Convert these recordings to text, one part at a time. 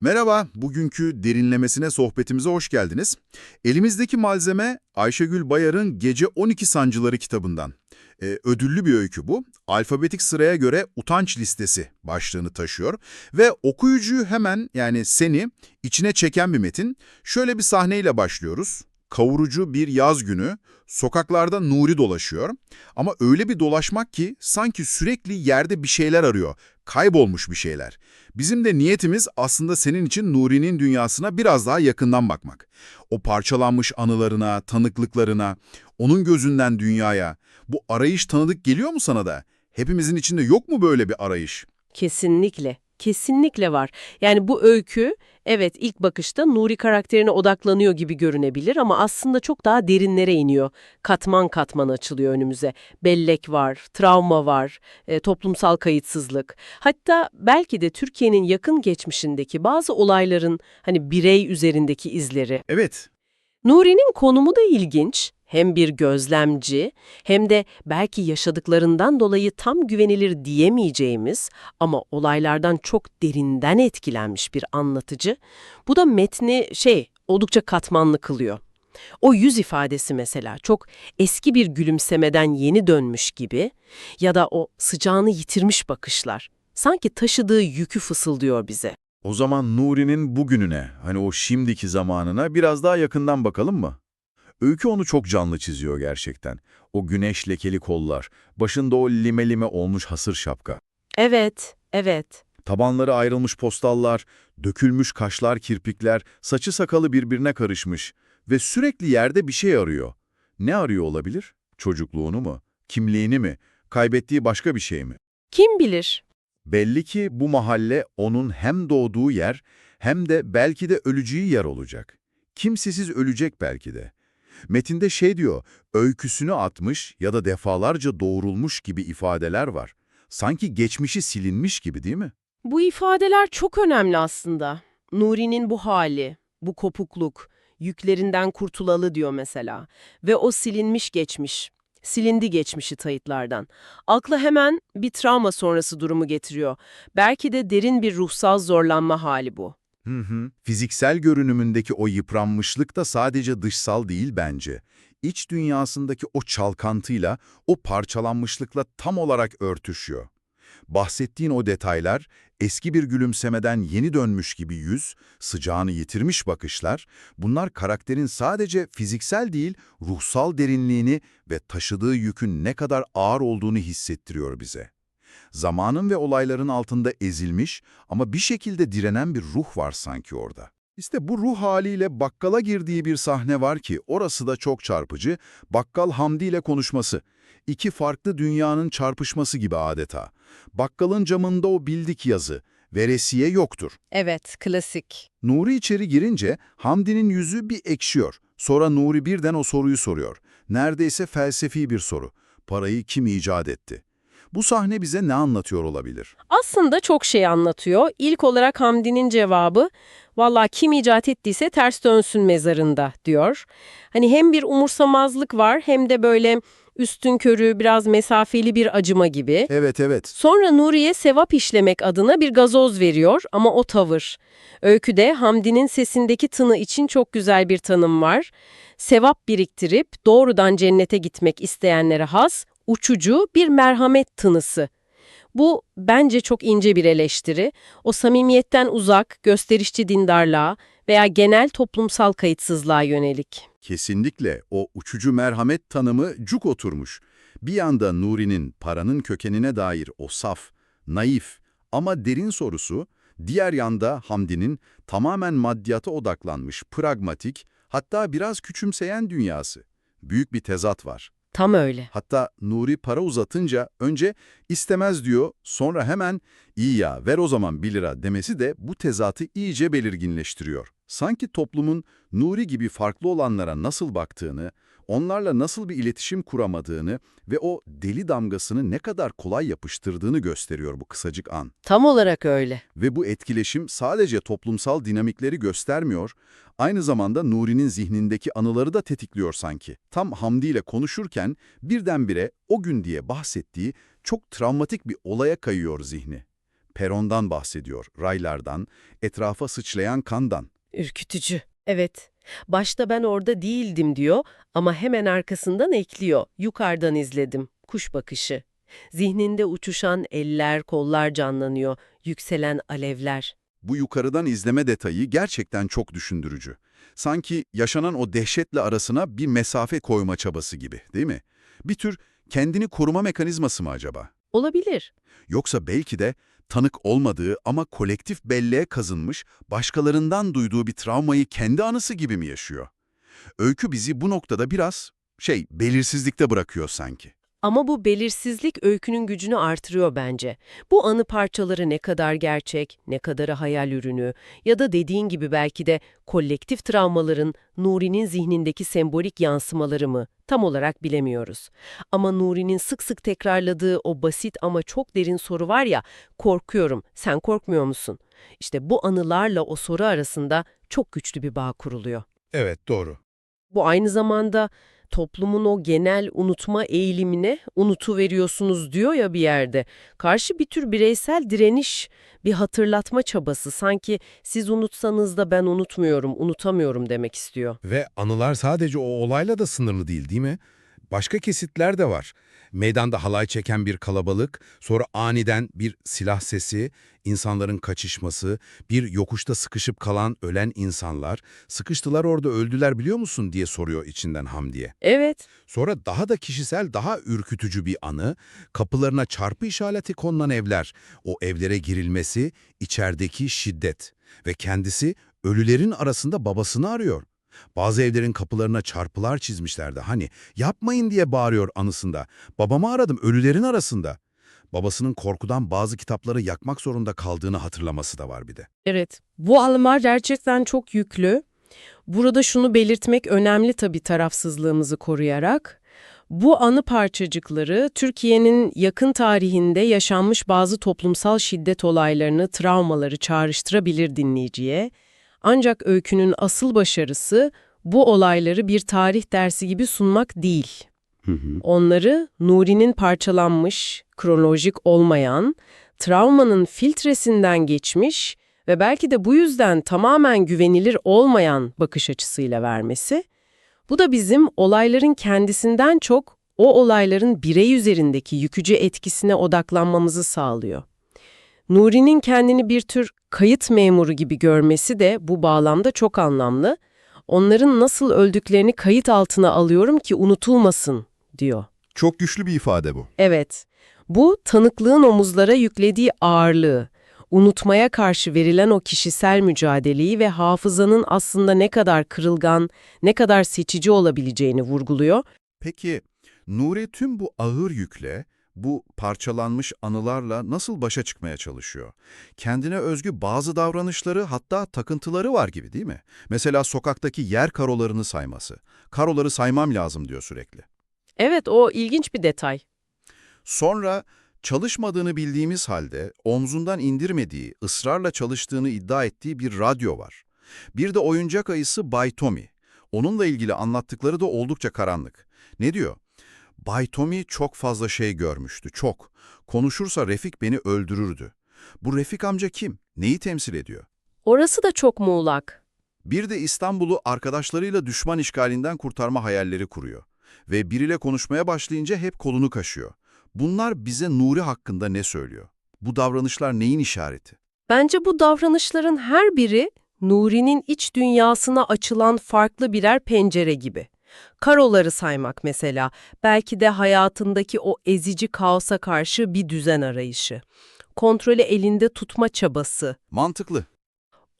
Merhaba, bugünkü derinlemesine sohbetimize hoş geldiniz. Elimizdeki malzeme Ayşegül Bayar'ın Gece 12 Sancıları kitabından. Ee, ödüllü bir öykü bu. Alfabetik sıraya göre utanç listesi başlığını taşıyor. Ve okuyucuyu hemen yani seni içine çeken bir metin. Şöyle bir sahneyle başlıyoruz. Kavurucu bir yaz günü, sokaklarda Nuri dolaşıyor. Ama öyle bir dolaşmak ki sanki sürekli yerde bir şeyler arıyor, kaybolmuş bir şeyler. Bizim de niyetimiz aslında senin için Nuri'nin dünyasına biraz daha yakından bakmak. O parçalanmış anılarına, tanıklıklarına, onun gözünden dünyaya. Bu arayış tanıdık geliyor mu sana da? Hepimizin içinde yok mu böyle bir arayış? Kesinlikle. Kesinlikle var. Yani bu öykü evet ilk bakışta Nuri karakterine odaklanıyor gibi görünebilir ama aslında çok daha derinlere iniyor. Katman katman açılıyor önümüze. Bellek var, travma var, e, toplumsal kayıtsızlık. Hatta belki de Türkiye'nin yakın geçmişindeki bazı olayların hani birey üzerindeki izleri. Evet, Nuri'nin konumu da ilginç. Hem bir gözlemci hem de belki yaşadıklarından dolayı tam güvenilir diyemeyeceğimiz ama olaylardan çok derinden etkilenmiş bir anlatıcı. Bu da metni şey oldukça katmanlı kılıyor. O yüz ifadesi mesela çok eski bir gülümsemeden yeni dönmüş gibi ya da o sıcağını yitirmiş bakışlar. Sanki taşıdığı yükü fısıldıyor bize. o zaman Nuri'nin bugününe, hani o şimdiki zamanına biraz daha yakından bakalım mı? Öykü onu çok canlı çiziyor gerçekten. O güneş lekeli kollar, başında o lime lime olmuş hasır şapka. Evet, evet. Tabanları ayrılmış postallar, dökülmüş kaşlar, kirpikler, saçı sakalı birbirine karışmış ve sürekli yerde bir şey arıyor. Ne arıyor olabilir? Çocukluğunu mu? Kimliğini mi? Kaybettiği başka bir şey mi? Kim bilir? Belli ki bu mahalle onun hem doğduğu yer hem de belki de öleceği yer olacak. Kimsesiz ölecek belki de. Metinde şey diyor, öyküsünü atmış ya da defalarca doğrulmuş gibi ifadeler var. Sanki geçmişi silinmiş gibi değil mi? Bu ifadeler çok önemli aslında. Nuri'nin bu hali, bu kopukluk, yüklerinden kurtulalı diyor mesela. Ve o silinmiş geçmiş, silindi geçmişi tayitlardan. Akla hemen bir travma sonrası durumu getiriyor. Belki de derin bir ruhsal zorlanma hali bu. Hı hı. Fiziksel görünümündeki o yıpranmışlık da sadece dışsal değil bence. İç dünyasındaki o çalkantıyla, o parçalanmışlıkla tam olarak örtüşüyor. Bahsettiğin o detaylar, eski bir gülümsemeden yeni dönmüş gibi yüz, sıcağını yitirmiş bakışlar, bunlar karakterin sadece fiziksel değil, ruhsal derinliğini ve taşıdığı yükün ne kadar ağır olduğunu hissettiriyor bize. Zamanın ve olayların altında ezilmiş ama bir şekilde direnen bir ruh var sanki orada. İşte bu ruh haliyle bakkala girdiği bir sahne var ki orası da çok çarpıcı. Bakkal Hamdi ile konuşması. İki farklı dünyanın çarpışması gibi adeta. Bakkalın camında o bildik yazı. Veresiye yoktur. Evet, klasik. Nuri içeri girince Hamdi'nin yüzü bir ekşiyor. Sonra Nuri birden o soruyu soruyor. Neredeyse felsefi bir soru. Parayı kim icat etti? Bu sahne bize ne anlatıyor olabilir? Aslında çok şey anlatıyor. İlk olarak Hamdi'nin cevabı, valla kim icat ettiyse ters dönsün mezarında diyor. Hani hem bir umursamazlık var hem de böyle üstün körü biraz mesafeli bir acıma gibi. Evet evet. Sonra Nuriye sevap işlemek adına bir gazoz veriyor ama o tavır. Öyküde Hamdi'nin sesindeki tını için çok güzel bir tanım var. Sevap biriktirip doğrudan cennete gitmek isteyenlere has, uçucu bir merhamet tınısı. Bu bence çok ince bir eleştiri. O samimiyetten uzak, gösterişçi dindarlığa veya genel toplumsal kayıtsızlığa yönelik. Kesinlikle o uçucu merhamet tanımı cuk oturmuş. Bir yanda Nuri'nin paranın kökenine dair o saf, naif ama derin sorusu, diğer yanda Hamdi'nin tamamen maddiyata odaklanmış, pragmatik, hatta biraz küçümseyen dünyası. Büyük bir tezat var. Tam öyle. Hatta Nuri para uzatınca önce istemez diyor, sonra hemen iyi ya ver o zaman 1 lira demesi de bu tezatı iyice belirginleştiriyor. Sanki toplumun Nuri gibi farklı olanlara nasıl baktığını, onlarla nasıl bir iletişim kuramadığını ve o deli damgasını ne kadar kolay yapıştırdığını gösteriyor bu kısacık an. Tam olarak öyle. Ve bu etkileşim sadece toplumsal dinamikleri göstermiyor, aynı zamanda Nuri'nin zihnindeki anıları da tetikliyor sanki. Tam Hamdi ile konuşurken birdenbire o gün diye bahsettiği çok travmatik bir olaya kayıyor zihni. perondan bahsediyor, raylardan, etrafa sıçrayan kandan. Ürkütücü. Evet. Başta ben orada değildim diyor ama hemen arkasından ekliyor. Yukarıdan izledim. Kuş bakışı. Zihninde uçuşan eller, kollar canlanıyor. Yükselen alevler. Bu yukarıdan izleme detayı gerçekten çok düşündürücü. Sanki yaşanan o dehşetle arasına bir mesafe koyma çabası gibi, değil mi? Bir tür kendini koruma mekanizması mı acaba? Olabilir. Yoksa belki de tanık olmadığı ama kolektif belleğe kazınmış, başkalarından duyduğu bir travmayı kendi anısı gibi mi yaşıyor? Öykü bizi bu noktada biraz, şey, belirsizlikte bırakıyor sanki. Ama bu belirsizlik öykünün gücünü artırıyor bence. Bu anı parçaları ne kadar gerçek, ne kadarı hayal ürünü ya da dediğin gibi belki de kolektif travmaların Nuri'nin zihnindeki sembolik yansımaları mı tam olarak bilemiyoruz. Ama Nuri'nin sık sık tekrarladığı o basit ama çok derin soru var ya, korkuyorum, sen korkmuyor musun? İşte bu anılarla o soru arasında çok güçlü bir bağ kuruluyor. Evet, doğru. Bu aynı zamanda toplumun o genel unutma eğilimine unutuveriyorsunuz diyor ya bir yerde. Karşı bir tür bireysel direniş, bir hatırlatma çabası. Sanki siz unutsanız da ben unutmuyorum, unutamıyorum demek istiyor. Ve anılar sadece o olayla da sınırlı değil, değil mi? Başka kesitler de var. Meydanda halay çeken bir kalabalık, sonra aniden bir silah sesi, insanların kaçışması, bir yokuşta sıkışıp kalan ölen insanlar, sıkıştılar orada öldüler biliyor musun diye soruyor içinden Hamdiye. Evet, Sonra daha da kişisel, daha ürkütücü bir anı, kapılarına çarpı işareti konulan evler, o evlere girilmesi, içerideki şiddet ve kendisi ölülerin arasında babasını arıyor. Bazı evlerin kapılarına çarpılar çizmişlerdi hani yapmayın diye bağırıyor anısında. Babamı aradım ölülerin arasında. Babasının korkudan bazı kitapları yakmak zorunda kaldığını hatırlaması da var bir de. evet. Bu alımlar gerçekten çok yüklü. Burada şunu belirtmek önemli tabii tarafsızlığımızı koruyarak. Bu anı parçacıkları Türkiye'nin yakın tarihinde yaşanmış bazı toplumsal şiddet olaylarını, travmaları çağrıştırabilir dinleyiciye. Ancak öykünün asıl başarısı bu olayları bir tarih dersi gibi sunmak değil. Onları Nuri'nin parçalanmış, kronolojik olmayan, travmanın filtresinden geçmiş ve belki de bu yüzden tamamen güvenilir olmayan bakış açısıyla vermesi, bu da bizim olayların kendisinden çok o olayların birey üzerindeki yıkıcı etkisine odaklanmamızı sağlıyor. Nuri'nin kendini bir tür kayıt memuru gibi görmesi de bu bağlamda çok anlamlı. Onların nasıl öldüklerini kayıt altına alıyorum ki unutulmasın, diyor. Çok güçlü bir ifade bu. Evet, bu tanıklığın omuzlara yüklediği ağırlığı, unutmaya karşı verilen o kişisel mücadeleyi ve hafızanın aslında ne kadar kırılgan, ne kadar seçici olabileceğini vurguluyor. Peki, Nuri tüm bu ağır yükle, bu parçalanmış anılarla nasıl başa çıkmaya çalışıyor? Kendine özgü bazı davranışları hatta takıntıları var gibi değil mi? Mesela sokaktaki yer karolarını sayması. Karoları saymam lazım diyor sürekli. Evet, o ilginç bir detay. Sonra çalışmadığını bildiğimiz halde omzundan indirmediği, ısrarla çalıştığını iddia ettiği bir radyo var. Bir de oyuncak ayısı Bay Tommy. Onunla ilgili anlattıkları da oldukça karanlık. Ne diyor? Bay Tommy çok fazla şey görmüştü, çok. Konuşursa Refik beni öldürürdü. Bu Refik amca kim? Neyi temsil ediyor? Orası da çok muğlak. Bir de İstanbul'u arkadaşlarıyla düşman işgalinden kurtarma hayalleri kuruyor. Ve biriyle konuşmaya başlayınca hep kolunu kaşıyor. Bunlar bize Nuri hakkında ne söylüyor? Bu davranışlar neyin işareti? Bence bu davranışların her biri Nuri'nin iç dünyasına açılan farklı birer pencere gibi. Karoları saymak mesela, belki de hayatındaki o ezici kaosa karşı bir düzen arayışı. Kontrolü elinde tutma çabası. Mantıklı.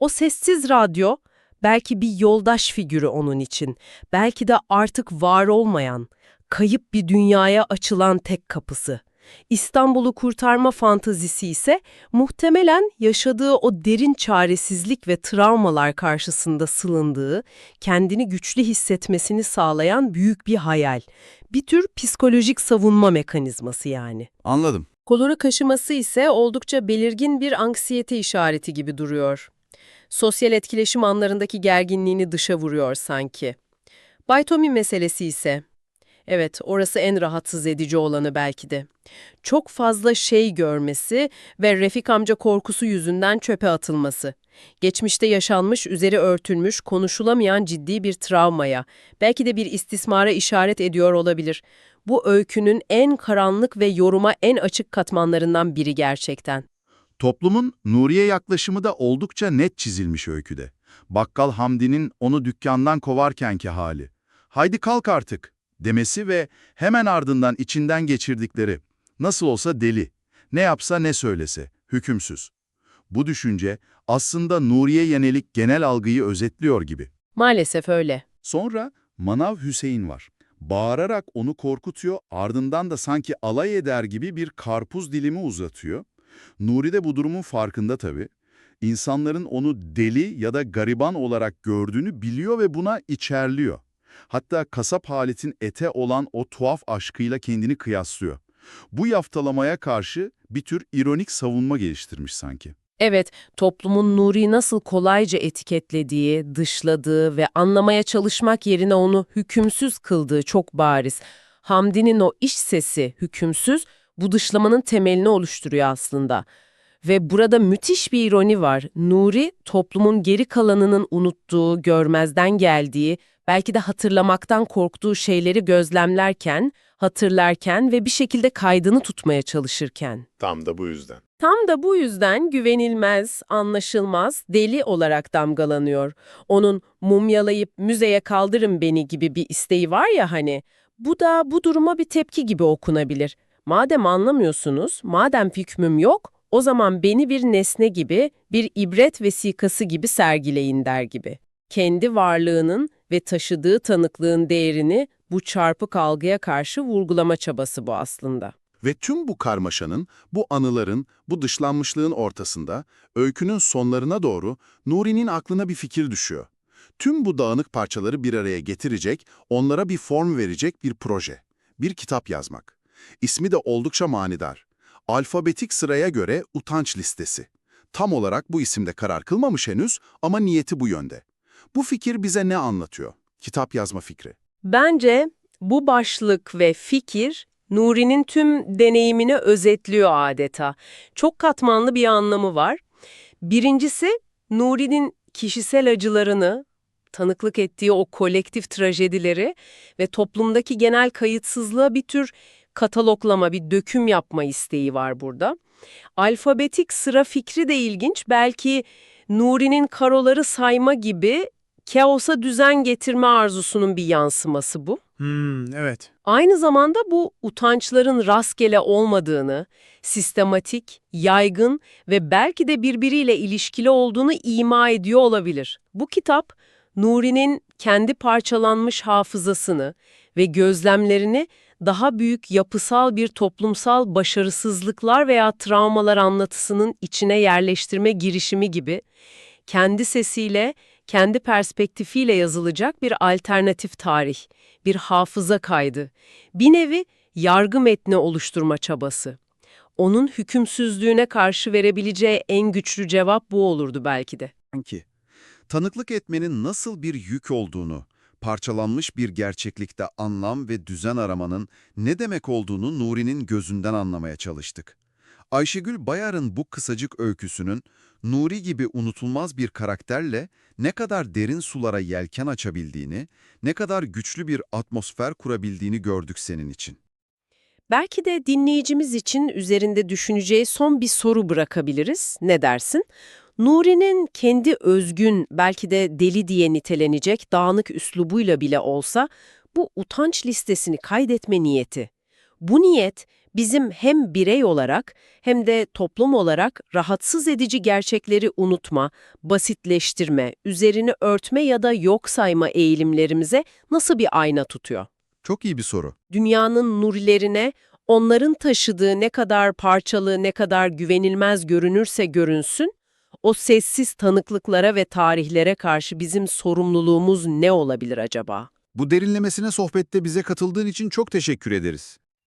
O sessiz radyo, belki bir yoldaş figürü onun için. Belki de artık var olmayan, kayıp bir dünyaya açılan tek kapısı. İstanbul'u kurtarma fantazisi ise muhtemelen yaşadığı o derin çaresizlik ve travmalar karşısında sılındığı, kendini güçlü hissetmesini sağlayan büyük bir hayal. Bir tür psikolojik savunma mekanizması yani. Anladım. Kolları kaşıması ise oldukça belirgin bir anksiyete işareti gibi duruyor. Sosyal etkileşim anlarındaki gerginliğini dışa vuruyor sanki. Bay Tommy meselesi ise, Evet, orası en rahatsız edici olanı belki de. Çok fazla şey görmesi ve Refik amca korkusu yüzünden çöpe atılması. Geçmişte yaşanmış, üzeri örtülmüş, konuşulamayan ciddi bir travmaya, belki de bir istismara işaret ediyor olabilir. Bu öykünün en karanlık ve yoruma en açık katmanlarından biri gerçekten. Toplumun Nuriye yaklaşımı da oldukça net çizilmiş öyküde. Bakkal Hamdi'nin onu dükkandan kovarkenki hali. Haydi kalk artık demesi ve hemen ardından içinden geçirdikleri. Nasıl olsa deli. Ne yapsa ne söylese. Hükümsüz. Bu düşünce aslında Nuriye yönelik genel algıyı özetliyor gibi. Maalesef öyle. Sonra Manav Hüseyin var. Bağırarak onu korkutuyor, ardından da sanki alay eder gibi bir karpuz dilimi uzatıyor. Nuri de bu durumun farkında tabii. İnsanların onu deli ya da gariban olarak gördüğünü biliyor ve buna içerliyor. Hatta kasap Halit'in ete olan o tuhaf aşkıyla kendini kıyaslıyor. Bu yaftalamaya karşı bir tür ironik savunma geliştirmiş sanki. Evet, toplumun Nuri'yi nasıl kolayca etiketlediği, dışladığı ve anlamaya çalışmak yerine onu hükümsüz kıldığı çok bariz. Hamdi'nin o iş sesi hükümsüz, bu dışlamanın temelini oluşturuyor aslında. Ve burada müthiş bir ironi var. Nuri, toplumun geri kalanının unuttuğu, görmezden geldiği, belki de hatırlamaktan korktuğu şeyleri gözlemlerken, hatırlarken ve bir şekilde kaydını tutmaya çalışırken. Tam da bu yüzden. Tam da bu yüzden güvenilmez, anlaşılmaz, deli olarak damgalanıyor. Onun mumyalayıp müzeye kaldırın beni gibi bir isteği var ya hani. Bu da bu duruma bir tepki gibi okunabilir. Madem anlamıyorsunuz, madem hükmüm yok, o zaman beni bir nesne gibi, bir ibret vesikası gibi sergileyin der gibi. Kendi varlığının ve taşıdığı tanıklığın değerini bu çarpık algıya karşı vurgulama çabası bu aslında. Ve tüm bu karmaşanın, bu anıların, bu dışlanmışlığın ortasında, öykünün sonlarına doğru Nuri'nin aklına bir fikir düşüyor. Tüm bu dağınık parçaları bir araya getirecek, onlara bir form verecek bir proje. Bir kitap yazmak. İsmi de oldukça manidar. Alfabetik sıraya göre utanç listesi. Tam olarak bu isimde karar kılmamış henüz ama niyeti bu yönde. Bu fikir bize ne anlatıyor? Kitap yazma fikri. Bence bu başlık ve fikir Nuri'nin tüm deneyimini özetliyor adeta. Çok katmanlı bir anlamı var. Birincisi Nuri'nin kişisel acılarını, tanıklık ettiği o kolektif trajedileri ve toplumdaki genel kayıtsızlığa bir tür kataloglama, bir döküm yapma isteği var burada. Alfabetik sıra fikri de ilginç. Belki Nuri'nin karoları sayma gibi kaosa düzen getirme arzusunun bir yansıması bu. Hmm, evet. Aynı zamanda bu utançların rastgele olmadığını, sistematik, yaygın ve belki de birbiriyle ilişkili olduğunu ima ediyor olabilir. Bu kitap, Nuri'nin kendi parçalanmış hafızasını ve gözlemlerini daha büyük yapısal bir toplumsal başarısızlıklar veya travmalar anlatısının içine yerleştirme girişimi gibi, kendi sesiyle, kendi perspektifiyle yazılacak bir alternatif tarih, bir hafıza kaydı, bir nevi yargı metni oluşturma çabası. Onun hükümsüzlüğüne karşı verebileceği en güçlü cevap bu olurdu belki de. Sanki. Tanıklık etmenin nasıl bir yük olduğunu, parçalanmış bir gerçeklikte anlam ve düzen aramanın ne demek olduğunu Nuri'nin gözünden anlamaya çalıştık. Ayşegül Bayar'ın bu kısacık öyküsünün Nuri gibi unutulmaz bir karakterle ne kadar derin sulara yelken açabildiğini, ne kadar güçlü bir atmosfer kurabildiğini gördük senin için. Belki de dinleyicimiz için üzerinde düşüneceği son bir soru bırakabiliriz. Ne dersin? Nuri'nin kendi özgün, belki de deli diye nitelenecek dağınık üslubuyla bile olsa bu utanç listesini kaydetme niyeti. Bu niyet bizim hem birey olarak hem de toplum olarak rahatsız edici gerçekleri unutma, basitleştirme, üzerini örtme ya da yok sayma eğilimlerimize nasıl bir ayna tutuyor? Çok iyi bir soru. dünyanın nurilerine, onların taşıdığı ne kadar parçalı, ne kadar güvenilmez görünürse görünsün, o sessiz tanıklıklara ve tarihlere karşı bizim sorumluluğumuz ne olabilir acaba? Bu derinlemesine sohbette bize katıldığın için çok teşekkür ederiz.